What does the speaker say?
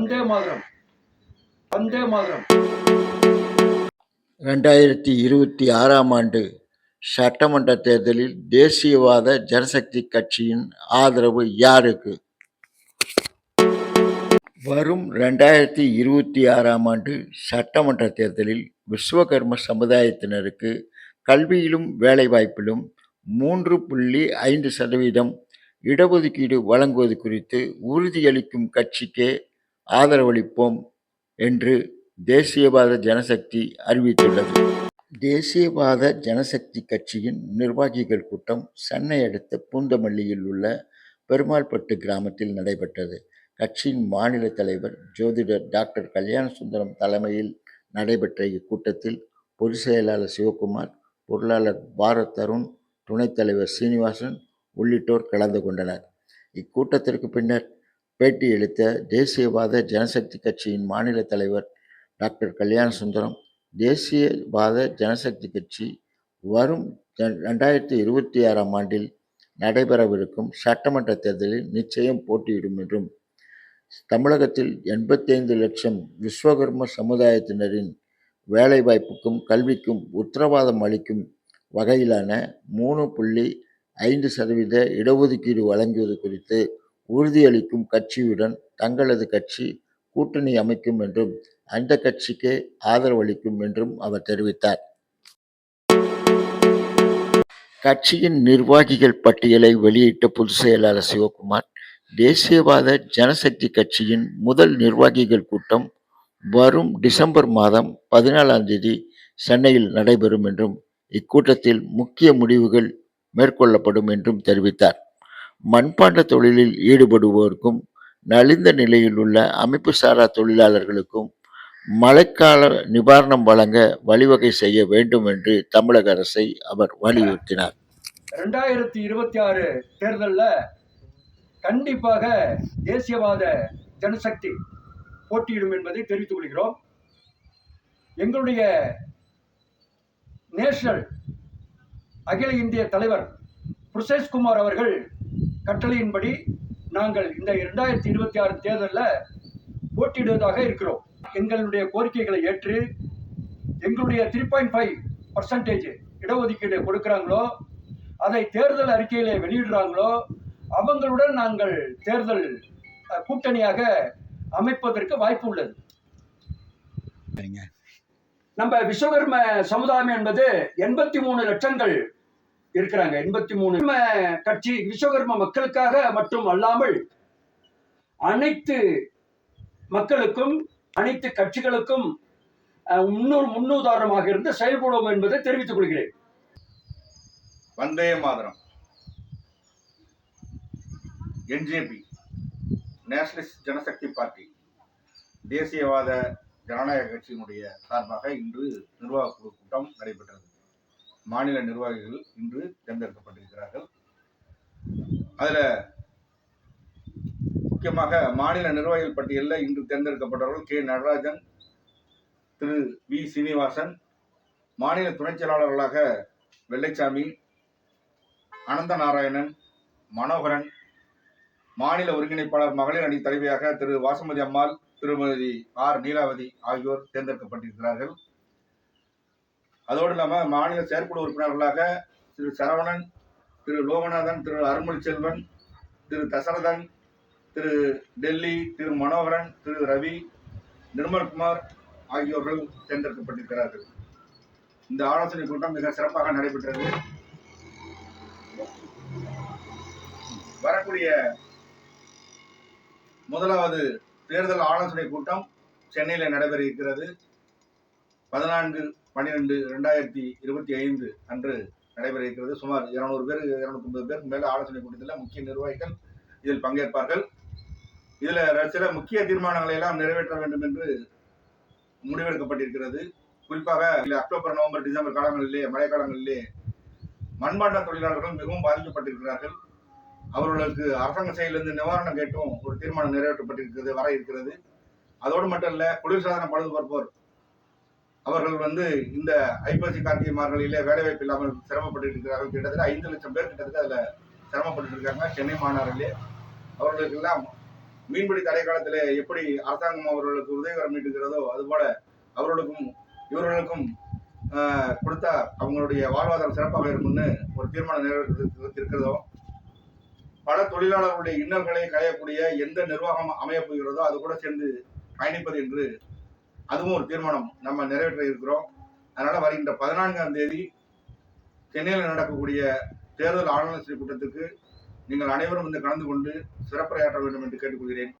வந்தே மாதிரம். வந்தே மாதிரம். ரெண்டாயிரத்தி இருபத்தி ஆறாம் ஆண்டு சட்டமன்ற தேர்தலில் தேசியவாத ஜனசக்தி கட்சியின் ஆதரவு யாருக்கு? வரும் ரெண்டாயிரத்தி இருபத்தி ஆறாம் ஆண்டு சட்டமன்ற தேர்தலில் விஸ்வகர்ம சமுதாயத்தினருக்கு கல்வியிலும் வேலைவாய்ப்பிலும் மூன்று புள்ளி ஐந்து சதவீதம் இடஒதுக்கீடு வழங்குவது குறித்து உறுதியளிக்கும் கட்சிக்கே ஆதரவளிப்போம் என்று தேசியவாத ஜனசக்தி அறிவித்துள்ளது. தேசியவாத ஜனசக்தி கட்சியின் நிர்வாகிகள் கூட்டம் சென்னை அடுத்த பூந்தமல்லியில் உள்ள பெருமாள்பட்டு கிராமத்தில் நடைபெற்றது. கட்சியின் மாநில தலைவர் ஜோதிடர் டாக்டர் கல்யாண சுந்தரம் தலைமையில் நடைபெற்ற இக்கூட்டத்தில் பொதுச் செயலாளர் சிவகுமார் பொருளாளர் பாரத் தருண் துணைத் தலைவர் சீனிவாசன் உள்ளிட்டோர் கலந்து கொண்டனர். இக்கூட்டத்திற்கு பின்னர் பேட்டியளித்த தேசியவாத ஜனசக்தி கட்சியின் மாநில தலைவர் டாக்டர் கல்யாண சுந்தரம் தேசியவாத ஜனசக்தி கட்சி வரும் ரெண்டாயிரத்தி இருபத்தி ஆறாம் ஆண்டில் நடைபெறவிருக்கும் சட்டமன்ற தேர்தலில் நிச்சயம் போட்டியிடும் என்றும் தமிழகத்தில் எண்பத்தைந்து லட்சம் விஸ்வகர்ம சமுதாயத்தினரின் வேலைவாய்ப்புக்கும் கல்விக்கும் உத்தரவாதம் அளிக்கும் வகையிலான மூணு புள்ளி ஐந்து சதவீத இடஒதுக்கீடு வழங்குவது குறித்து உறுதியளிக்கும் கட்சியுடன் தங்களது கட்சி கூட்டணி அமைக்கும் என்றும் அந்த கட்சிக்கே ஆதரவளிக்கும் என்றும் அவர் தெரிவித்தார். கட்சியின் நிர்வாகிகள் பட்டியலை வெளியிட்ட பொதுச் செயலாளர் சிவகுமார் தேசியவாத ஜனசக்தி கட்சியின் முதல் நிர்வாகிகள் கூட்டம் வரும் டிசம்பர் மாதம் பதினாலாம் தேதி சென்னையில் நடைபெறும் என்றும் இக்கூட்டத்தில் முக்கிய முடிவுகள் மேற்கொள்ளப்படும் என்றும் தெரிவித்தார். மண்பாண்ட தொழிலில் ஈடுபடுவோருக்கும் நலிந்த நிலையில் உள்ள அமைப்பு சாரா தொழிலாளர்களுக்கும் மழைக்கால நிவாரணம் வழங்க வழிவகை செய்ய வேண்டும் என்று தமிழக அரசை அவர் வலியுறுத்தினார். ரெண்டாயிரத்தி இருபத்தி ஆறு தேர்தலில் கண்டிப்பாக தேசியவாத ஜனசக்தி போட்டியிடும் என்பதை தெரிவித்துக் கொள்கிறோம். எங்களுடைய நேஷனல் அகில இந்திய தலைவர் புருஷேஷ்குமார் அவர்கள் கட்டளையின்படி நாங்கள் இந்த இரண்டாயிரத்தி இருபத்தி ஆறு தேர்தலில் போட்டியிடுவதாக இருக்கிறோம். எங்களுடைய கோரிக்கைகளை ஏற்று எங்களுடைய த்ரீ பாயிண்ட் ஃபைவ் பர்சன்டேஜ் இடஒதுக்கீடு கொடுக்குறாங்களோ அதை தேர்தல் அறிக்கையிலே வெளியிடுறாங்களோ அவங்களுடன் நாங்கள் தேர்தல் கூட்டணியாக அமைப்பதற்கு வாய்ப்பு உள்ளது. நம்ம விஸ்வகர்ம சமுதாயம் என்பது எண்பத்தி மூணு லட்சங்கள் இருக்கிறாங்க. எண்பத்தி மூணு கட்சி விஸ்வகர்ம மக்களுக்காக மட்டும் அல்லாமல் அனைத்து மக்களுக்கும் அனைத்து கட்சிகளுக்கும் அஹ், முன்னூறு முன்னுதாரணமாக இருந்து செயல்படுவோம் என்பதை தெரிவித்துக் கொள்கிறேன். Vande Mataram. NJP nationalist Janashakti party தேசியவாத ஜனநாயக கட்சியினுடைய சார்பாக இன்று நிர்வாக குழு கூட்டம் நடைபெற்றது. மாநில நிர்வாகிகள் இன்று தேர்ந்தெடுக்கப்பட்டிருக்கிறார்கள். அதில் முக்கியமாக மாநில நிர்வாகிகள் பட்டியலில் இன்று தேர்ந்தெடுக்கப்பட்டவர்கள் கே. நடராஜன் திரு. வி. சீனிவாசன் மாநில துணைச் செயலாளர்களாக வெள்ளைச்சாமி அனந்த நாராயணன் மனோகரன் மாநில ஒருங்கிணைப்பாளர் மகளிர் அணி தலைவியாக திரு. வாசுமதி அம்மாள் திருமதி ஆர். நீலாவதி ஆகியோர் தேர்ந்தெடுக்கப்பட்டிருக்கிறார்கள். அதோடு இல்லாமல் மாநில செயற்குழு உறுப்பினர்களாக திரு சரவணன் திரு லோகநாதன் திரு அருள்மொழி செல்வன் திரு தசரதன் திரு டெல்லி திரு மனோகரன் திரு ரவி நிர்மல்குமார் ஆகியோர்கள் தேர்ந்தெடுக்கப்பட்டிருக்கிறார்கள். இந்த ஆலோசனை கூட்டம் மிக சிறப்பாக நடைபெற்றது. வரக்கூடிய முதலாவது தேர்தல் ஆலோசனை கூட்டம் சென்னையில் நடைபெற இருக்கிறது. பதினான்கு பன்னிரெண்டு ரெண்டாயிரத்தி இருபத்தி ஐந்து அன்று நடைபெற இருக்கிறது. சுமார் இருநூறு பேர் இருநூத்தி பேருக்கு மேல ஆலோசனை கூட்டத்தில் முக்கிய நிர்வாகிகள் இதில் பங்கேற்பார்கள். இதில் சில முக்கிய தீர்மானங்களை எல்லாம் நிறைவேற்ற வேண்டும் என்று முடிவெடுக்கப்பட்டிருக்கிறது. குறிப்பாக அக்டோபர் நவம்பர் டிசம்பர் காலங்களிலே மழைக்காலங்களிலே மண்பாண்ட தொழிலாளர்கள் மிகவும் பாதிக்கப்பட்டிருக்கிறார்கள். அவர்களுக்கு அரசாங்க செயலிருந்து நிவாரணம் கேட்டும் ஒரு தீர்மானம் நிறைவேற்றப்பட்டிருக்கிறது வர இருக்கிறது. அதோடு மட்டும் இல்ல குளிர்சாதன பழுது பார்ப்போர் அவர்கள் வந்து இந்த ஐப்பசி கார்த்திகை மார்கழியில வேலைவாய்ப்பு இல்லாமல் சிரமப்பட்டு இருக்கிறார்கள். கிட்டத்தட்ட ஐந்து லட்சம் பேர் கிட்டத்தட்ட அதுல சிரமப்பட்டு இருக்காங்க. சென்னை மாநகரிலே. அவர்களுக்கெல்லாம் மீன்பிடி தடை காலத்திலே எப்படி அரசாங்கம் அவர்களுக்கு உதவிகரம் நீட்டுகிறதோ அதுபோல அவர்களுக்கும் இவர்களுக்கும் கொடுத்தா அவங்களுடைய வாழ்வாதாரம் சிறப்பாக இருக்கும்னு ஒரு தீர்மானம் நிறைவேற்றிருக்கிறதோ பல தொழிலாளர்களுடைய இன்னல்களை களையக்கூடிய எந்த நிர்வாகம் அமையப் போகிறதோ அது கூட சேர்ந்து பயணிப்பது என்று அதுவும் ஒரு தீர்மானம் நம்ம நிறைவேற்ற இருக்கிறோம். அதனால வருகின்ற பதினான்காம் தேதி சென்னையில் நடக்கக்கூடிய தேர்தல் ஆளுநர் கூட்டத்துக்கு நீங்கள் அனைவரும் வந்து கலந்து கொண்டு சிறப்புரையாற்ற வேண்டும் என்று கேட்டுக்கொள்கிறேன்.